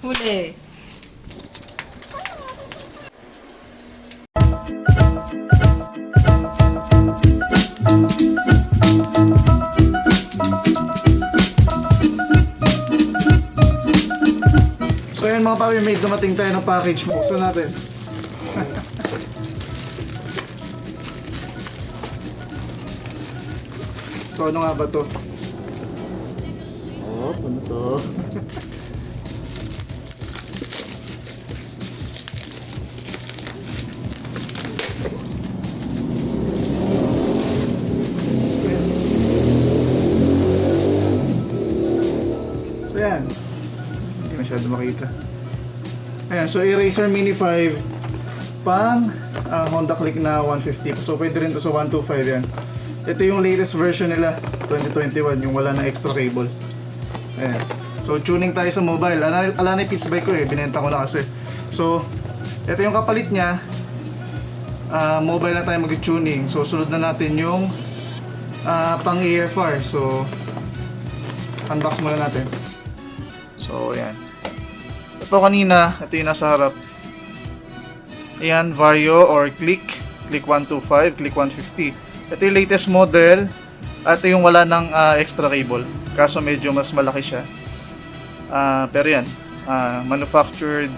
Huli. So yan mga papi, may dumating tayo ng package. Buksan natin. so ano nga ba to? Oh, ano to? Masyado makita. Ayan, so Eraser Mini 5 pang ah, Honda Click na 150. So pwede rin to sa 125 yan. Ito yung latest version nila, 2021, yung wala na extra cable. Ayan. So tuning tayo sa mobile. Ala, ala na yung bike ko eh, binenta ko na kasi. So, ito yung kapalit niya. Ah, mobile na tayo mag-tuning. So sunod na natin yung ah, pang EFR. So, unbox muna natin. Ito kanina, ito yung nasa harap. Ayan, Vario or Click. Click 125, Click 150. Ito yung latest model. Ito yung wala ng ah, extra cable. Kaso medyo mas malaki siya. Ah, pero yan, ah, manufactured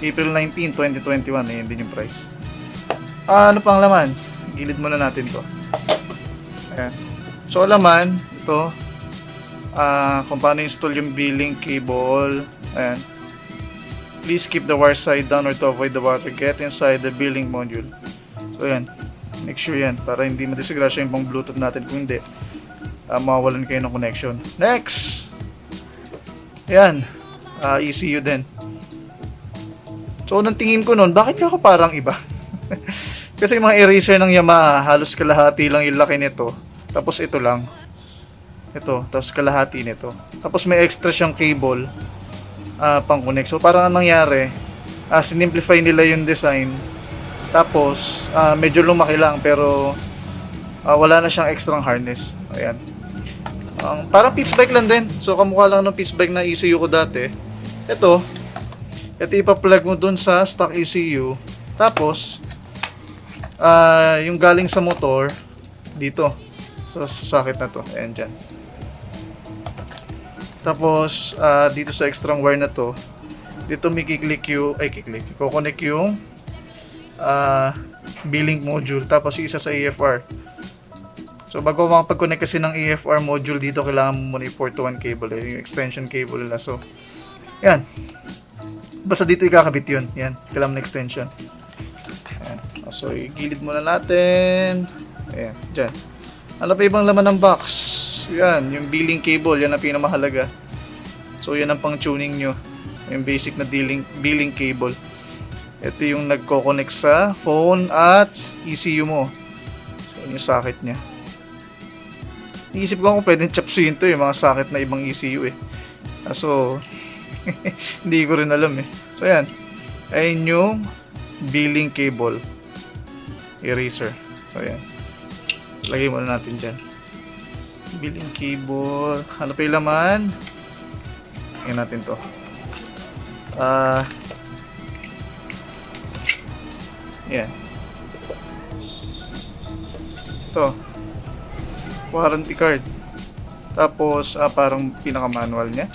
April 19, 2021. Ayan din yung price. Ah, ano pang laman? Gilid muna natin to. Ayan. So, laman, ito, ah kung paano install yung billing cable. Ayan. Please keep the wire side down or to avoid the water get inside the billing module. So ayan. Make sure yan para hindi madisgrasya yung pang bluetooth natin kung hindi. ah, mawawalan kayo ng connection. Next! Ayan. ah ECU din. So unang tingin ko nun, bakit ako parang iba? Kasi yung mga eraser ng Yamaha, halos kalahati lang yung laki nito. Tapos ito lang. Ito, tapos kalahati nito. Tapos may extra siyang cable ah pang connect. So parang anong nangyari, ah sinimplify nila yung design. Tapos ah, medyo lumaki lang pero ah, wala na siyang extra harness. Ayan. Ang parang pitch bike lang din. So kamukha lang ng pitch bike na ECU ko dati. Ito, ito ipa-plug mo dun sa stock ECU. Tapos ah yung galing sa motor dito sa, sa socket na to. Ayan dyan. Tapos, ah, dito sa extra wire na to, dito may kiklik yung, ay kiklik, kukonek yung ah, billing module, tapos isa sa EFR. So, bago makapag-connect kasi ng EFR module dito, kailangan mo muna yung 4 to 1 cable, eh, yung extension cable nila. So, yan. Basta dito ikakabit yun. Yan, kailangan mo ng extension. Ayan. So, igilid muna natin. Ayan, dyan. Ano pa ibang laman ng box? Yan, yung billing cable, yan ang pinamahalaga. So yan ang pang tuning nyo. Yung basic na billing, billing cable. Ito yung nagko-connect sa phone at ECU mo. So yun yung socket niya. Iisip ko kung pwedeng chapsuin to yung mga socket na ibang ECU eh. Kaso, hindi ko rin alam eh. So yan. Ayun yung billing cable. Eraser. So yan. Lagay muna natin dyan billing cable. Ano pa yung laman? Tingnan natin to. Ah. yan. Ito. Warranty card. Tapos, ah, parang pinaka-manual niya.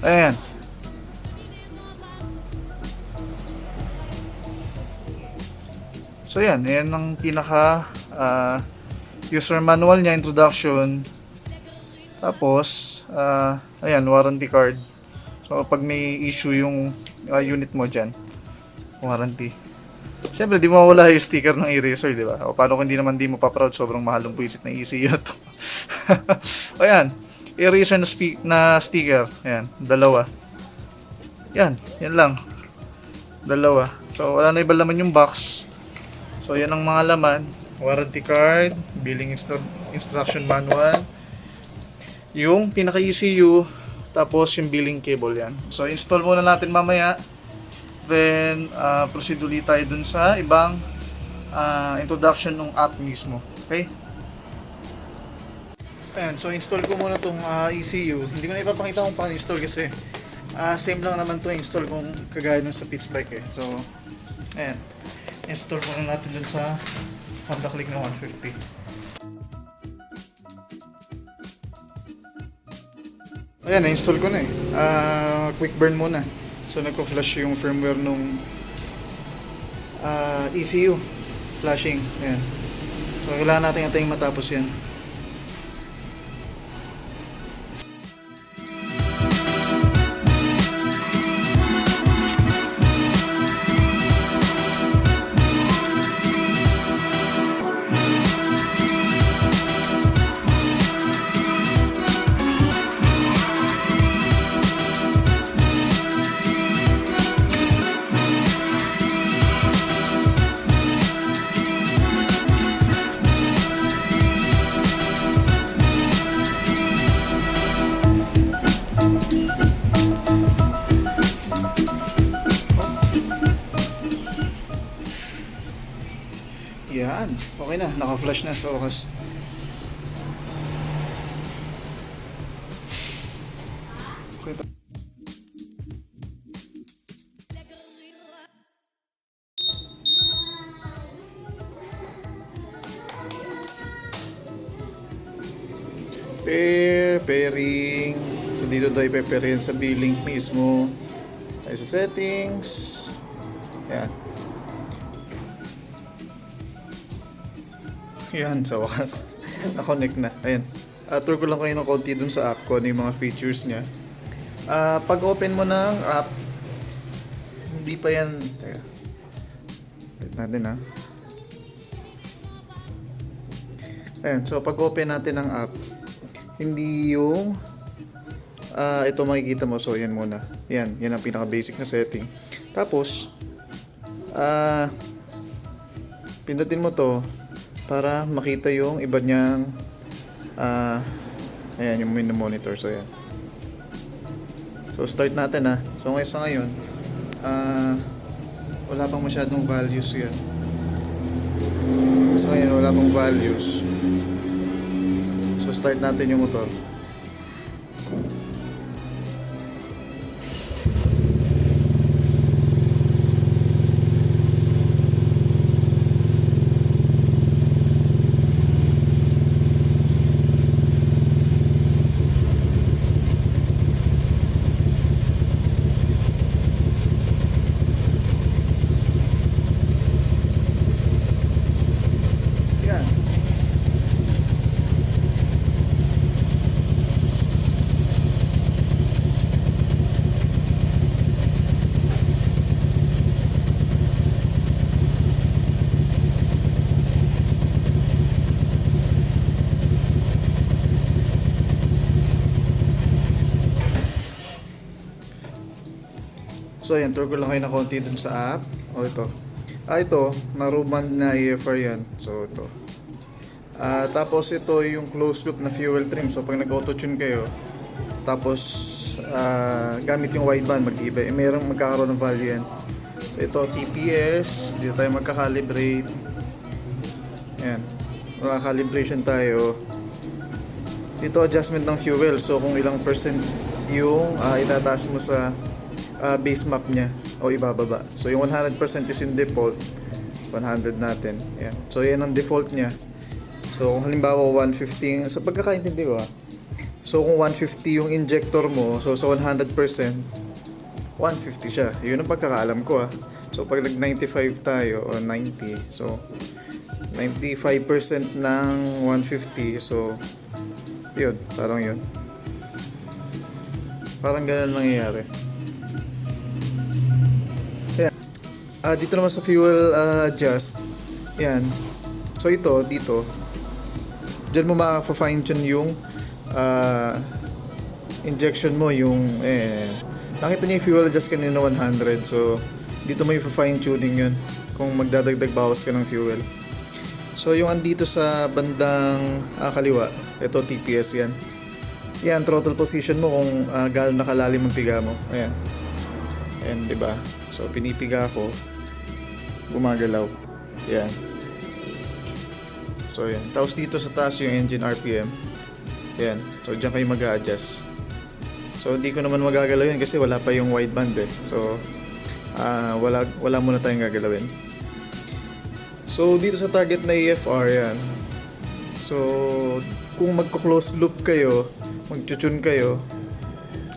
Ayan. So, yan. Yan ang pinaka ah, user manual niya, introduction. Tapos, ah, ayan, warranty card. So, pag may issue yung ah, unit mo dyan, warranty. Siyempre, di mawala yung sticker ng eraser, di ba? O paano kung hindi naman di mo pa proud, sobrang mahal ng buwisit ng ECU to. ayan, eraser na, spe- na sticker. Ayan, dalawa. Yan, yan lang. Dalawa. So, wala na iba laman yung box. So, yan ang mga laman warranty card, billing instru- instruction manual, yung pinaka ECU, tapos yung billing cable yan. So install muna natin mamaya. Then uh, proceed ulit tayo dun sa ibang ah, introduction ng app mismo. Okay? Ayan, so install ko muna tong ah, ECU. Hindi ko na ipapakita kung paano install kasi Ah, same lang naman to install kung kagaya nung sa pitch bike eh. So, ayan. Install muna natin dun sa Honda Click na 150. Ayan, na-install ko na eh. Ah, quick burn muna. So, nagko-flash yung firmware nung ah, ECU. Flashing. Ayan. So, kailangan natin antayin matapos yan. Yan. Okay na. Naka-flash na sa oras. Okay pa. Pair, pairing. So dito tayo pair yan sa billing mismo. Tayo sa settings. Yan. Yan, sa wakas. Na-connect na. Ayan. Uh, tour ko lang kayo ng konti dun sa app ko, ano yung mga features niya. Ah, pag open mo ng app, hindi pa yan... Teka. Wait natin ha. Ayan, so pag open natin ng app, hindi yung... ah ito makikita mo, so yan muna. Yan, yan ang pinaka basic na setting. Tapos, ah pindutin mo to para makita yung iba niyang ah ayan yung monitor. So yan so start natin ha so ngayon sa ngayon ah wala pang masyadong values yan sa ngayon wala pang values. So start natin yung motor yan So ayan, tour ko lang kayo na konti dun sa app. O ito. Ah, ito, naruban na AFR yan. So ito. Ah, tapos ito yung closed loop na fuel trim. So pag nag-auto-tune kayo, tapos ah, gamit yung wideband, mag-iba. Eh, merong magkakaroon ng value yan. So, ito, TPS. Dito tayo magka-calibrate. Ayan. Magka-calibration tayo. Dito adjustment ng fuel. So kung ilang percent yung ah, itataas mo sa ah, base map niya o ibababa. So yung 100% is yung default. 100 natin. Yan. So yan ang default niya. So kung halimbawa 150, sa pagkakaintindi ko ah. So kung 150 yung injector mo, so sa 100%, 150 siya. Yun ang pagkakaalam ko ah. So pag nag 95 tayo o 90, so 95% ng 150, so yun, parang yun. Parang ganun nangyayari. Ah, dito naman sa fuel ah, adjust. Yan. So ito, dito. Diyan mo ma-fine tune yung ah, injection mo, yung eh, nakita niyo yung fuel adjust kanina 100. So, dito mo yung fine tuning yun kung magdadagdag bawas ka ng fuel. So, yung andito sa bandang ah, kaliwa, ito TPS yan. Yan, throttle position mo kung uh, gaano nakalalim ang piga mo. Ayan. Ayan, ba? So, pinipiga ko, gumagalaw. Yan. So, yan. Tapos dito sa taas yung engine RPM. Yan. So, dyan kayo mag adjust So, hindi ko naman magagalaw yun kasi wala pa yung wideband eh. So ah, wala wala muna tayong gagalawin. So dito sa target na EFR yan. So kung magko-close loop kayo, magtutune kayo,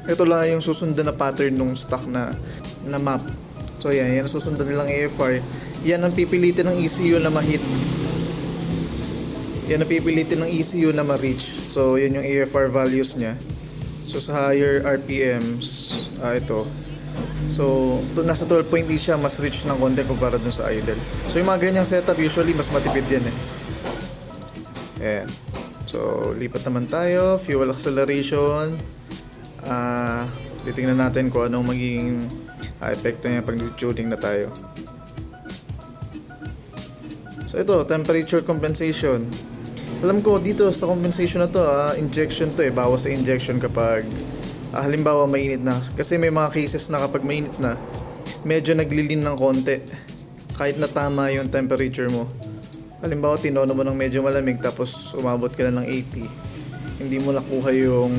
ito lang yung susundan na pattern nung stock na na map. So yan, yan susundan nilang AFR. Yan ang pipilitin ng ECU na ma-hit. Yan ang pipilitin ng ECU na ma-reach. So yan yung AFR values niya. So sa higher RPMs, ah ito. So nasa 12.8 siya, mas rich ng konti kumpara dun sa idle. So yung mga ganyang setup usually mas matipid yan eh. Ayan. So lipat naman tayo, fuel acceleration. Ah, titingnan natin kung anong magiging uh, epekto niya pag tuning na tayo. So ito, temperature compensation. Alam ko dito sa compensation na to, ah, injection to eh, bawas sa injection kapag ah, halimbawa mainit na. Kasi may mga cases na kapag mainit na, medyo naglilin ng konti. Kahit na tama yung temperature mo. Halimbawa, tinono mo ng medyo malamig tapos umabot ka na ng 80. Hindi mo nakuha yung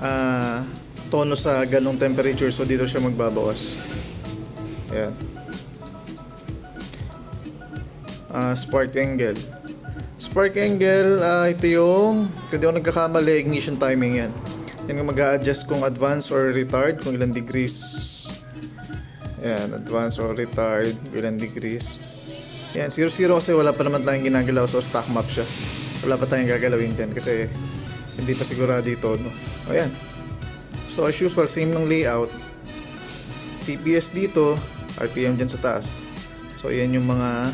ah, tono sa ganong temperature so dito siya magbabawas. Ayan. Ah, spark angle. Spark angle, ah, ito yung, kung di ako nagkakamali, ignition timing yan. Yan yung mag-a-adjust kung advance or retard, kung ilang degrees. Ayan, advance or retard, ilang degrees. Yan, 0-0 kasi wala pa naman tayong ginagalaw so stock map siya. Wala pa tayong gagalawin dyan kasi hindi pa sigurado ito. No? O yan. So as usual, same ng layout. TPS dito, RPM dyan sa taas. So yan yung mga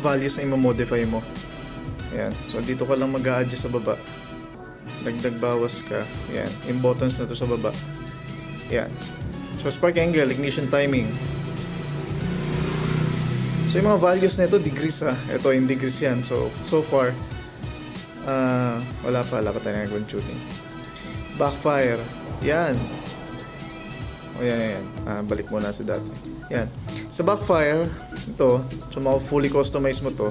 values na i-modify mo. Ayan. So dito ka lang mag adjust sa baba. Dagdag bawas ka. Ayan. Yung buttons na to sa baba. Ayan. So spark angle, ignition timing. So yung mga values na ito, degrees ah. Ito yung degrees yan. So, so far, ah wala pa, wala pa tayo nagawang tuning. Backfire. Yan. O yan, yan. Ah, balik muna sa dati. Yan. Sa backfire, ito, so fully customize mo to,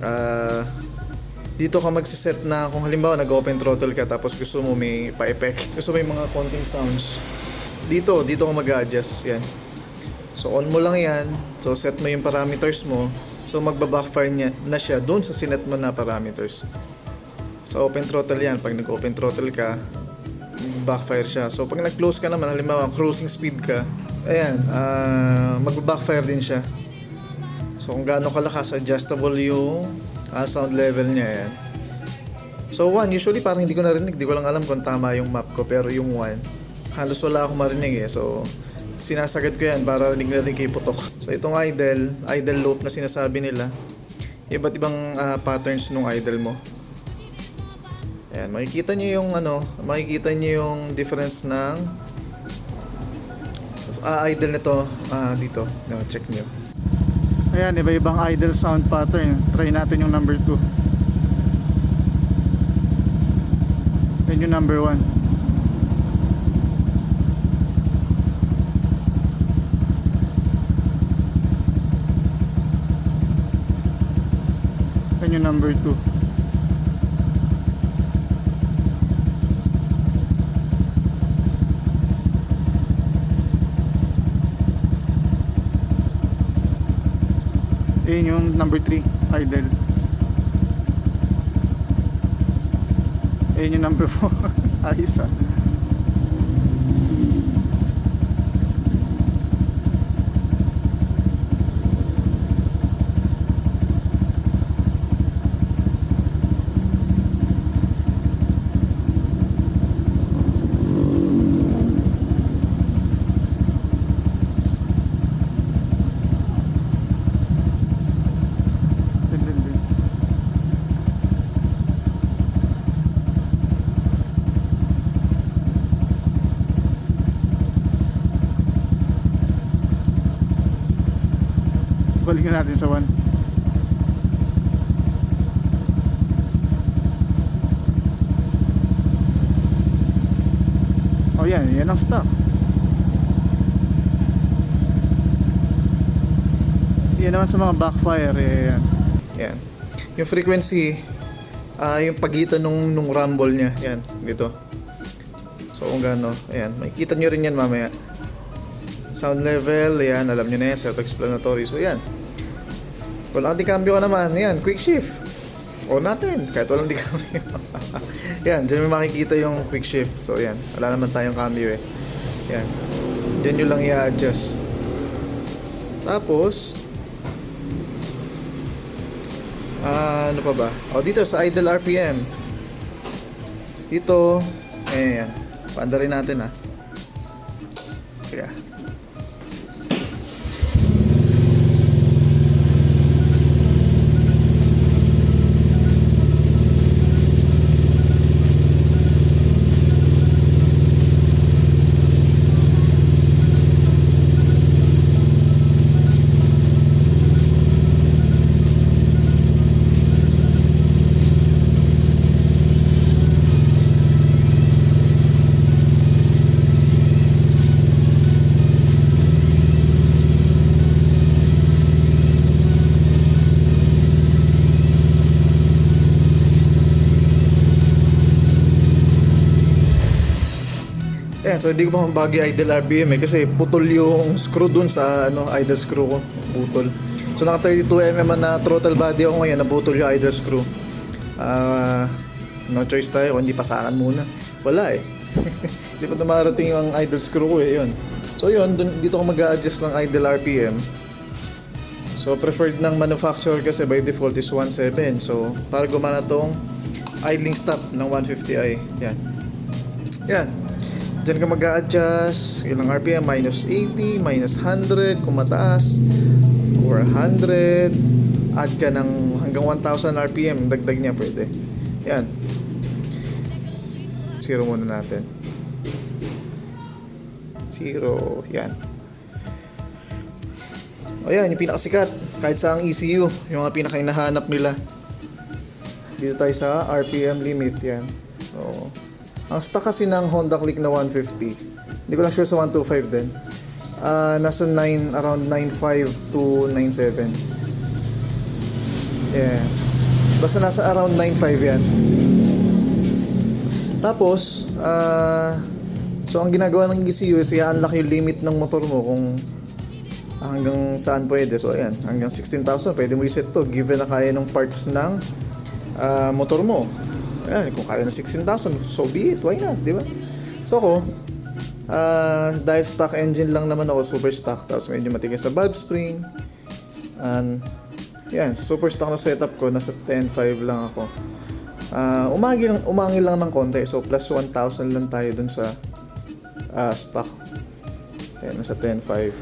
ah, dito ka magsiset na kung halimbawa nag-open throttle ka tapos gusto mo may pa-effect, gusto mo may mga konting sounds. Dito, dito ka mag-adjust. Yan. So on mo lang yan. So set mo yung parameters mo. So magba-backfire niya na siya doon sa sinet mo na parameters. Sa open throttle yan. Pag nag-open throttle ka, backfire siya. So pag nag-close ka naman, halimbawa cruising speed ka, ayan, ah magba-backfire din siya. So kung gaano kalakas, adjustable yung ah, sound level niya. Ayan. So one, usually parang hindi ko narinig, hindi ko lang alam kung tama yung map ko. Pero yung one, halos wala akong marinig eh. So sinasagad ko yan para rinig na rin kay putok. So itong idle, idle loop na sinasabi nila, iba't ibang ah, patterns nung idle mo. Ayan, makikita niyo yung ano, makikita niyo yung difference ng ah, idle nito ah, dito. No, check niyo. Ayan, iba-ibang idle sound pattern. Try natin yung number 2. Yan yung number 1. Yan yung number 2. Ayun yung number 3, idle. Ayun yung number 4. Ayos ah. Din, din, din. Balikan natin sa 1. Oh yan, yan ang stock. Yan naman sa mga backfire eh, yan. Yan. Yung frequency, ah yung pagitan nung, nung rumble niya, yan, dito. So kung gaano, ayan, makikita nyo rin yan mamaya. Sound level, ayan, alam nyo na yan, self-explanatory. So yan. Kung ang cambio ka naman, yan, quick shift. O natin, kahit walang di cambio. yan, dyan may makikita yung quick shift. So yan, wala naman tayong cambio eh. Yan. Yan nyo lang i-adjust. Tapos, ah, ano pa ba? O dito sa idle RPM. Dito, ayan. Paanda rin natin ah. Kaya. Ayan, so hindi ko pa mabagi idle RPM eh kasi putol yung screw dun sa ano, idle screw ko. Putol. So naka 32mm na throttle body ako ngayon, nabutol yung idle screw. Ah, no choice tayo, hindi pasakan muna. Wala eh. Hindi pa dumarating yung idle screw ko eh, yun. So yun, dun, dito ko mag-a-adjust ng idle RPM. So preferred ng manufacturer kasi by default is 17. So para gumana tong idling stop ng 150i. Yan. Yan. Diyan ka mag adjust ilang RPM, minus 80, minus 100 kung mataas, or 100, add ka ng hanggang 1000 RPM, dagdag niya pwede. Yan. Zero muna natin. Zero. Yan. O yan, yung pinakasikat. Kahit sa ang ECU, yung mga pinaka-hinahanap nila. Dito tayo sa RPM limit. Yan. So, ang stock kasi ng Honda Click na 150, hindi ko lang sure sa 125 din. Ah, nasa 9, around 9.5 to 9.7. Yeah. Basta nasa around 9.5 yan. Tapos, ah, so ang ginagawa ng ECU is i-unlock yung limit ng motor mo kung hanggang saan pwede. So ayan, hanggang 16,000 pwede mo i-set to given na kaya ng parts ng ah, motor mo. Ayan, kung kaya ng 16,000, so be it, why not, di ba? So ako, ah, dahil stock engine lang naman ako, super stock, tapos medyo matigas sa valve spring. And, yan, super stock na setup ko, nasa 10.5 lang ako. Ah, umagi lang, umangi lang ng konti, so plus 1,000 lang tayo dun sa ah, stock. Ayan, nasa 10.5.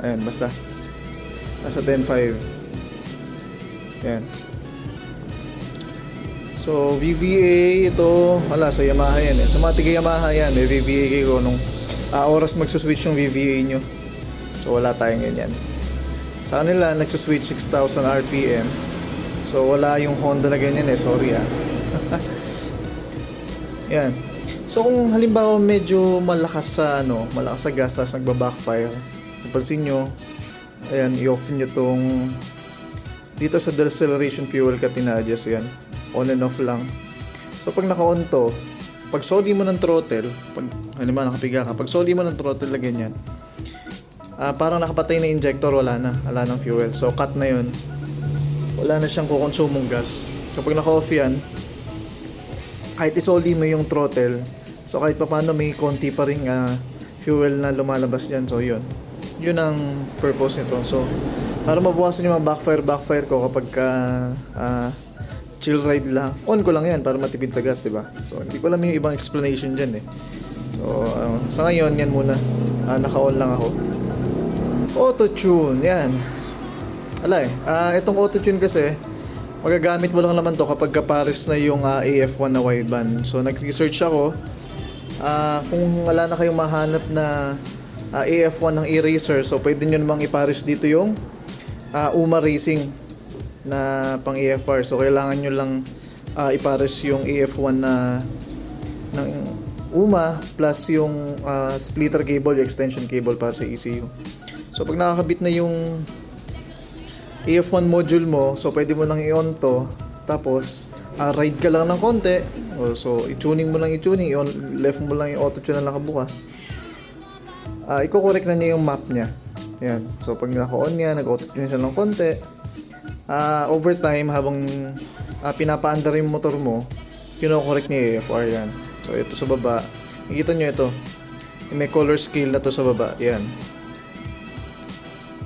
Ayan, basta. Nasa 10.5. Ayan. So, VVA, ito, wala, sa Yamaha yan eh. Sa mga tiga Yamaha yan, may VVA ko nung ah, oras magsuswitch yung VVA nyo. So, wala tayong ganyan. Sa kanila, nagsuswitch 6,000 RPM. So, wala yung Honda na ganyan eh. Sorry ah. yan. So, kung halimbawa medyo malakas sa, ano, malakas sa gas, tapos nagba-backfire, napansin nyo, ayan, i-off nyo tong dito sa deceleration fuel ka tina-adjust yan. On and off lang. So pag naka-on to, pag soli mo ng throttle, pag halimbawa nakapiga ka, pag soli mo ng throttle na ganyan, ah parang nakapatay na injector, wala na, wala ng fuel. So cut na yun. Wala na siyang kukonsumong gas. Kapag naka-off yan, kahit isoli mo yung throttle, so kahit pa paano may konti pa rin ah, fuel na lumalabas dyan. So yun. Yun ang purpose nito. So, para mabawasan yung mga backfire backfire ko kapag ka ah, chill ride lang. On ko lang yan para matipid sa gas, 'di ba? So hindi ko alam yung ibang explanation diyan eh. So ah, sa ngayon yan muna. Ah, naka-on lang ako. Auto tune, yan. Ala eh, ah, itong auto tune kasi magagamit mo lang naman to kapag kapares na yung ah, AF1 na wideband. So nag-research ako Ah, kung wala na kayong mahanap na ah, AF1 ng e-racer, so pwede nyo namang ipares dito yung ah, UMA Racing na pang EFR. So kailangan nyo lang ah, ipares yung EF1 na ng UMA plus yung ah, splitter cable, yung extension cable para sa ECU. So pag nakakabit na yung EF1 module mo, so pwede mo nang i-on to tapos ah, ride ka lang ng konti, o, so i-tuning mo lang i-tuning, i-on- left mo lang yung auto-tune na nakabukas, ah i-correct na niya yung map niya. Yan. So pag naka-on niya, nag-auto-tune siya ng konti, ah over time, habang ah, pinapaandar yung motor mo, niya yung AFR yan. So ito sa baba, nakikita nyo ito, may color scale na to sa baba, yan.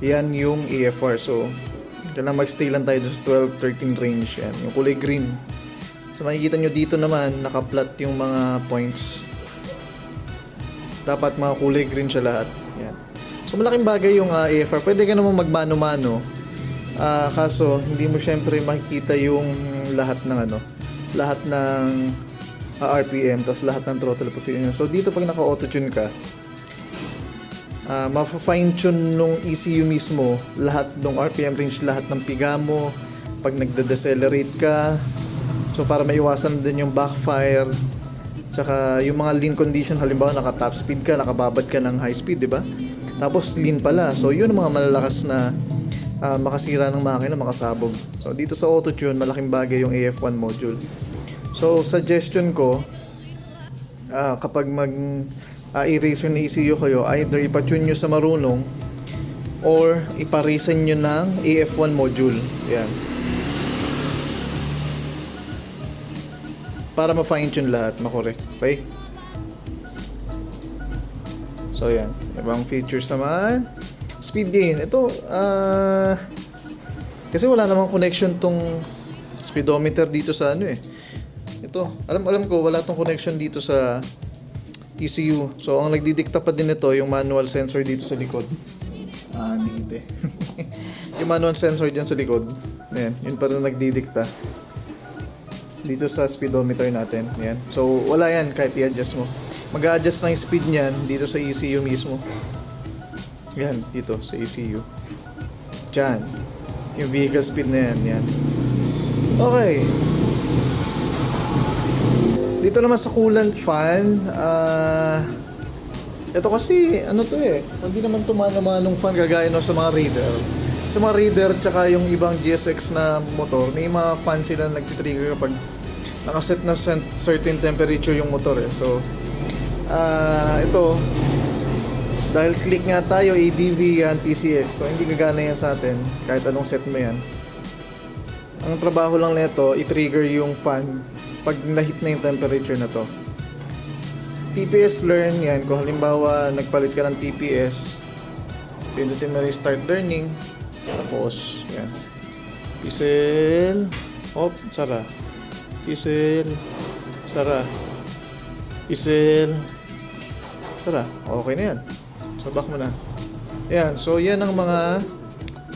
Yan yung AFR. So, kailangan mag-stay lang tayo sa 12-13 range. Yan, yung kulay green. So, makikita nyo dito naman, naka-plot yung mga points. Dapat mga kulay green siya lahat. Yan. So, malaking bagay yung ah, AFR. Pwede ka naman magmano-mano. Ah, kaso, hindi mo syempre makikita yung lahat ng ano, lahat ng ah, RPM, tas lahat ng throttle position. So, dito pag naka-auto-tune ka, uh, ma-fine tune nung ECU mismo lahat ng RPM range, lahat ng piga mo pag nagde-decelerate ka so para maiwasan din yung backfire tsaka yung mga lean condition halimbawa naka top speed ka, nakababad ka ng high speed, di ba? Tapos lean pala. So yun ang mga malalakas na ah, makasira ng makina, makasabog. So dito sa auto tune, malaking bagay yung AF1 module. So suggestion ko ah, kapag mag ah, eraser na ECU kayo, either ipatune nyo sa marunong or ipareason nyo ng AF1 module. Yan. Para ma-fine tune lahat, makorek. Okay? So yan. Ibang features naman. Speed gain. Ito, ah... kasi wala namang connection tong speedometer dito sa ano eh. Ito, alam alam ko wala tong connection dito sa ECU. So, ang nagdidikta pa din ito, yung manual sensor dito sa likod. Ah, eh. yung manual sensor dyan sa likod. Ayan, yun pa rin nagdidikta. Dito sa speedometer natin. Ayan. So, wala yan kahit i-adjust mo. Mag-a-adjust yung speed niyan dito sa ECU mismo. Yan, dito sa ECU. Diyan. Yung vehicle speed na yan. Yan. Okay. Dito naman sa coolant fan, ah... ito kasi, ano to eh, hindi naman tumano-manong fan kagaya no sa mga reader. Sa mga reader, tsaka yung ibang GSX na motor, may mga fan sila na nagtitrigger kapag nakaset na certain temperature yung motor eh. So, ah ito, dahil click nga tayo, ADV yan, PCX, so hindi gagana yan sa atin, kahit anong set mo yan. Ang trabaho lang nito, i-trigger yung fan pag nahit na yung temperature na to. TPS learn yan, kung halimbawa nagpalit ka ng TPS, pindutin mo restart learning, tapos, yan. Pisel, op, sara. Pisel, sara. Pisel, sara. Okay na yan. So, back mo na. Yan, so yan ang mga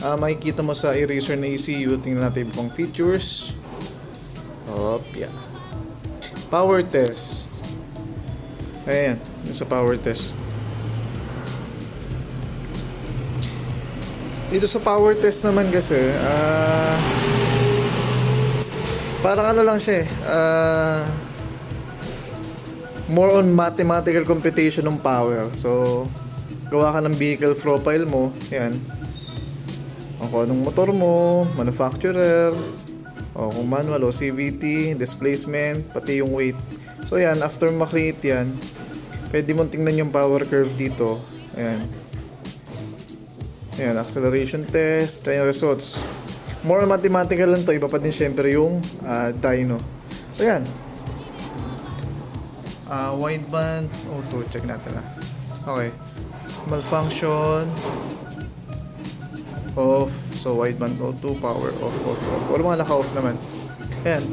ah, makikita mo sa eraser na ECU. Tingnan natin pang features. Op, yeah. Power test. Ayan, yun sa power test. Dito sa power test naman kasi, ah... parang ano lang siya eh, ah... more on mathematical computation ng power. So, gawa ka ng vehicle profile mo, yan. O kung anong motor mo, manufacturer, o kung manual o CVT, displacement, pati yung weight. So yan, after makreate yan, pwede mong tingnan yung power curve dito. Ayan. Ayan, acceleration test, yung results. More mathematical lang to, iba pa din syempre yung ah, dyno. So yan. Ah, wideband, auto, check natin ah. Okay. Malfunction, off, so wideband auto, power off, auto off. Wala mga naka-off naman. Ayan.